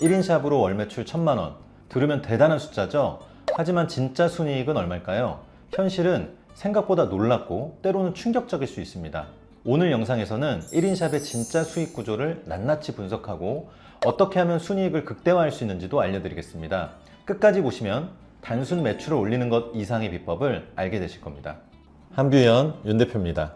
1인 샵으로 월 매출 1000만 원. 들으면 대단한 숫자죠? 하지만 진짜 순이익은 얼마일까요? 현실은 생각보다 놀랍고 때로는 충격적일 수 있습니다. 오늘 영상에서는 1인 샵의 진짜 수익 구조를 낱낱이 분석하고 어떻게 하면 순이익을 극대화할 수 있는지도 알려드리겠습니다. 끝까지 보시면 단순 매출을 올리는 것 이상의 비법을 알게 되실 겁니다. 한뷰현 윤 대표입니다.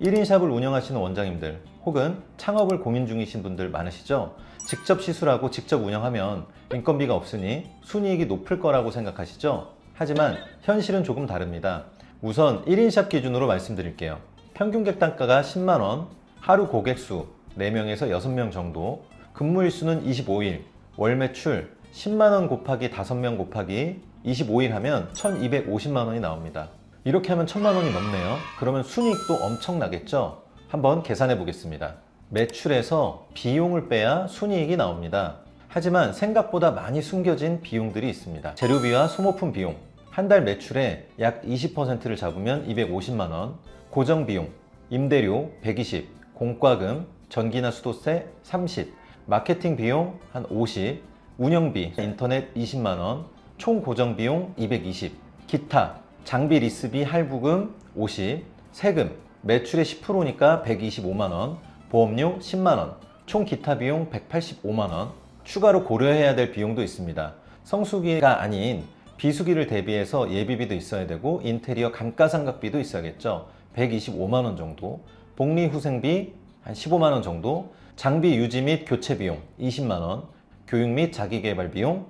1인 샵을 운영하시는 원장님들 혹은 창업을 고민 중이신 분들 많으시죠? 직접 시술하고 직접 운영하면 인건비가 없으니 순이익이 높을 거라고 생각하시죠? 하지만 현실은 조금 다릅니다. 우선 1인 샵 기준으로 말씀드릴게요. 평균 객단가가 10만원, 하루 고객 수 4명에서 6명 정도, 근무일 수는 25일, 월 매출 10만원 곱하기 5명 곱하기 25일 하면 1250만원이 나옵니다. 이렇게 하면 1000만원이 넘네요. 그러면 순이익도 엄청나겠죠? 한번 계산해 보겠습니다. 매출에서 비용을 빼야 순이익이 나옵니다. 하지만 생각보다 많이 숨겨진 비용들이 있습니다. 재료비와 소모품 비용, 한 달 매출의 약 20%를 잡으면 250만원, 고정 비용, 임대료 120, 공과금, 전기나 수도세 30, 마케팅 비용 한 50, 운영비, 인터넷 20만원, 총 고정 비용 220, 기타, 장비 리스비 할부금 50, 세금, 매출의 10%니까 125만원, 보험료 10만원, 총 기타 비용 185만원, 추가로 고려해야 될 비용도 있습니다. 성수기가 아닌 비수기를 대비해서 예비비도 있어야 되고 인테리어 감가상각비도 있어야겠죠. 125만원 정도, 복리후생비 한 15만원 정도, 장비 유지 및 교체 비용 20만원, 교육 및 자기개발 비용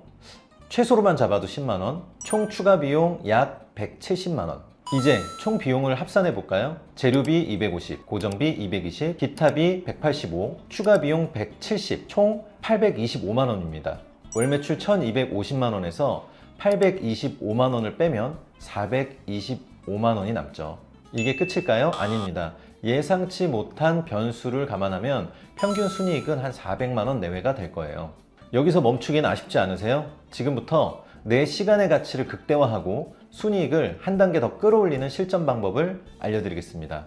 최소로만 잡아도 10만원, 총 추가 비용 약 170만원. 이제 총 비용을 합산해 볼까요? 재료비 250, 고정비 220, 기타비 185, 추가 비용 170, 총 825만 원입니다. 월 매출 1250만 원에서 825만 원을 빼면 425만 원이 남죠. 이게 끝일까요? 아닙니다. 예상치 못한 변수를 감안하면 평균 순이익은 한 400만 원 내외가 될 거예요. 여기서 멈추기는 아쉽지 않으세요? 지금부터 내 시간의 가치를 극대화하고 순이익을 한 단계 더 끌어올리는 실전 방법을 알려드리겠습니다.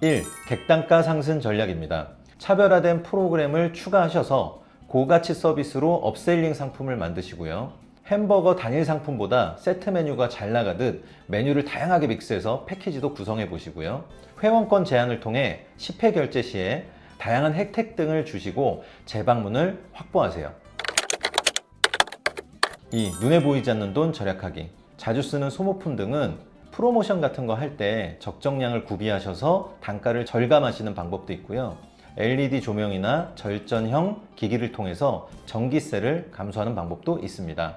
1. 객단가 상승 전략입니다. 차별화된 프로그램을 추가하셔서 고가치 서비스로 업셀링 상품을 만드시고요. 햄버거 단일 상품보다 세트 메뉴가 잘 나가듯 메뉴를 다양하게 믹스해서 패키지도 구성해 보시고요. 회원권 제한을 통해 10회 결제 시에 다양한 혜택 등을 주시고 재방문을 확보하세요. 2. 눈에 보이지 않는 돈 절약하기. 자주 쓰는 소모품 등은 프로모션 같은 거 할 때 적정량을 구비하셔서 단가를 절감하시는 방법도 있고요. LED 조명이나 절전형 기기를 통해서 전기세를 감소하는 방법도 있습니다.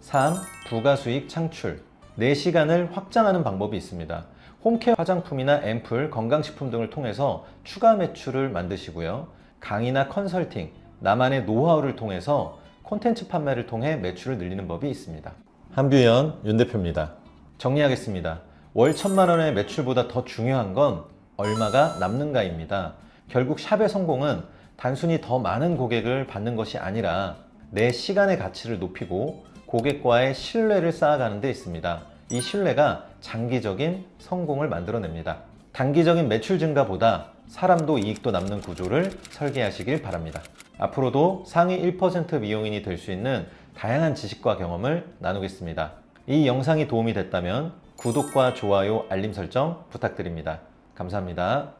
3. 부가 수익 창출. 내 시간을 확장하는 방법이 있습니다. 홈케어 화장품이나 앰플, 건강식품 등을 통해서 추가 매출을 만드시고요. 강의나 컨설팅, 나만의 노하우를 통해서 콘텐츠 판매를 통해 매출을 늘리는 법이 있습니다. 한뷰현 윤 대표입니다. 정리하겠습니다. 월 천만 원의 매출보다 더 중요한 건 얼마가 남는가입니다. 결국 샵의 성공은 단순히 더 많은 고객을 받는 것이 아니라 내 시간의 가치를 높이고 고객과의 신뢰를 쌓아가는 데 있습니다. 이 신뢰가 장기적인 성공을 만들어냅니다. 단기적인 매출 증가보다 사람도 이익도 남는 구조를 설계하시길 바랍니다. 앞으로도 상위 1% 미용인이 될 수 있는 다양한 지식과 경험을 나누겠습니다. 이 영상이 도움이 됐다면 구독과 좋아요, 알림 설정 부탁드립니다. 감사합니다.